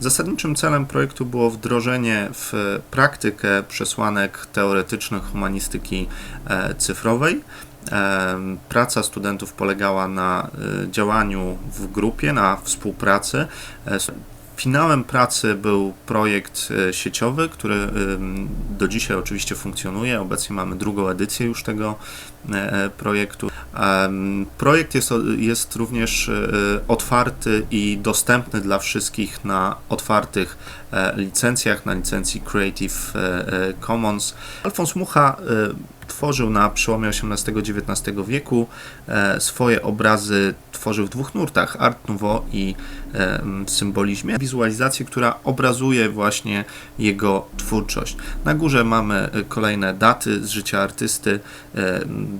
Zasadniczym celem projektu było wdrożenie w praktykę przesłanek teoretycznych humanistyki e, cyfrowej. E, Praca studentów polegała na e, działaniu w grupie, na współpracy. Finałem pracy był projekt sieciowy, który do dzisiaj oczywiście funkcjonuje. Obecnie mamy drugą edycję już tego projektu. Projekt jest, jest również e, otwarty i dostępny dla wszystkich na otwartych e, licencjach, na licencji Creative e, Commons. Alfons Mucha tworzył na przełomie XVIII-XIX wieku. E, Swoje obrazy tworzył w dwóch nurtach, Art Nouveau i e, symbolizmie. Wizualizację, która obrazuje właśnie jego twórczość. Na górze mamy e, kolejne daty z życia artysty,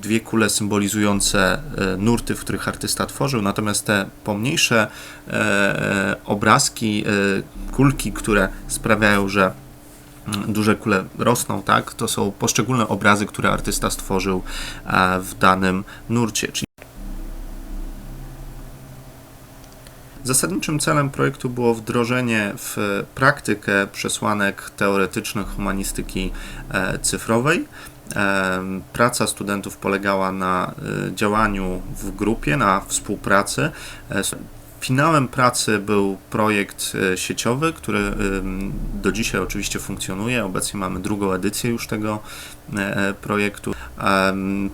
dwie kule symbolizujące nurty, w których artysta tworzył, natomiast te pomniejsze obrazki, kulki, które sprawiają, że duże kule rosną, tak? To są poszczególne obrazy, które artysta stworzył e, w danym nurcie. Czyli Zasadniczym celem projektu było wdrożenie w praktykę przesłanek teoretycznych humanistyki e, cyfrowej. E, Praca studentów polegała na działaniu w grupie, na współpracy. E, Finałem pracy był projekt e, sieciowy, który ym, do dzisiaj oczywiście funkcjonuje. Obecnie mamy drugą edycję już tego e, projektu.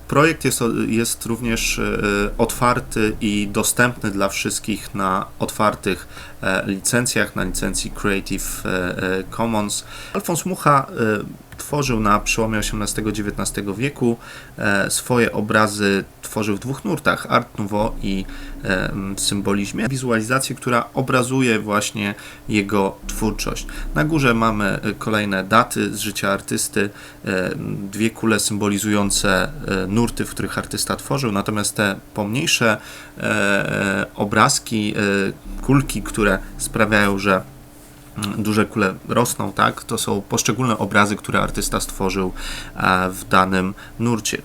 Projekt jest, jest również e, otwarty i dostępny dla wszystkich na otwartych e, licencjach, na licencji Creative e, e, Commons. Alfons Mucha e, tworzył na przełomie XVIII-XIX wieku. E, Swoje obrazy tworzył w dwóch nurtach, Art Nouveau i e, symbolizmie. Wizualizację, która obrazuje właśnie jego twórczość. Na górze mamy e, kolejne daty z życia artysty, dwie kule symbolizujące nurty, w których artysta tworzył, natomiast te pomniejsze obrazki, kulki, które sprawiają, że duże kule rosną, tak? To są poszczególne obrazy, które artysta stworzył e, w danym nurcie. Czyli